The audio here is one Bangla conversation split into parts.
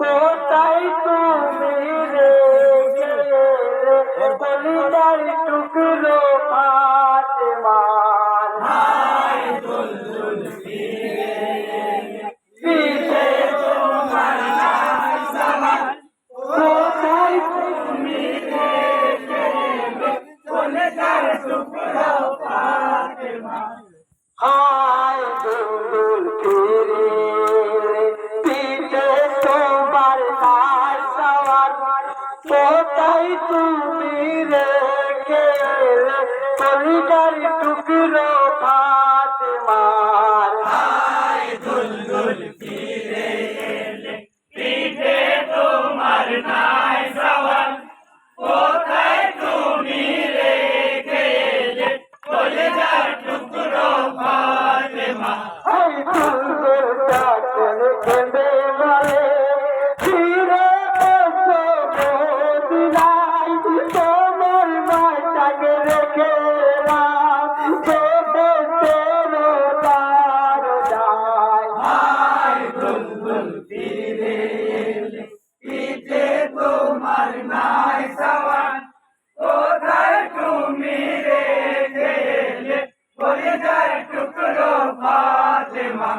কোথায় তুমি রে কলিদার টুকরো ফাতেমার। কোথায় তুমি রে কলিদার টুকরো ফাতেমার। হ্যাঁ কলিজার টুকরো পা নাই সবার। কোথায় তুমি রেখে বলে যায় টুকরো ফাতেমা।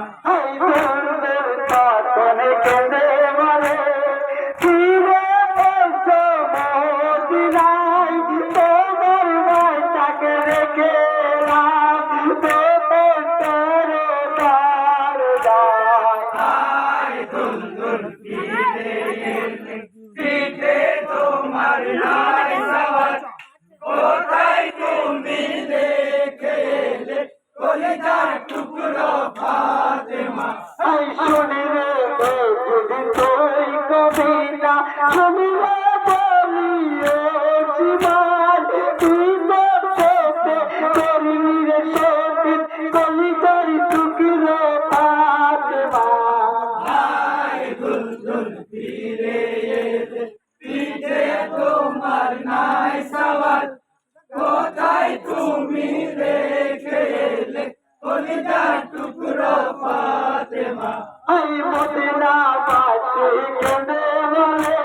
তুমি রেখে এলে কলিজা টুকরো ফাতেমা। আই ফাতেমা বাঁচি কেন বলে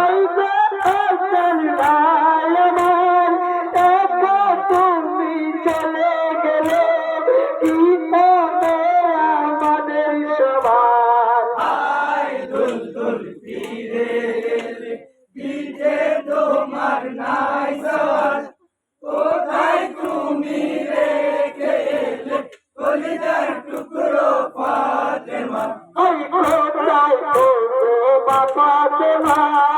আই বাবা তোমার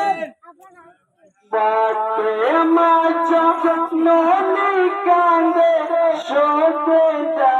মা যত্ন কান্দে সর্বদা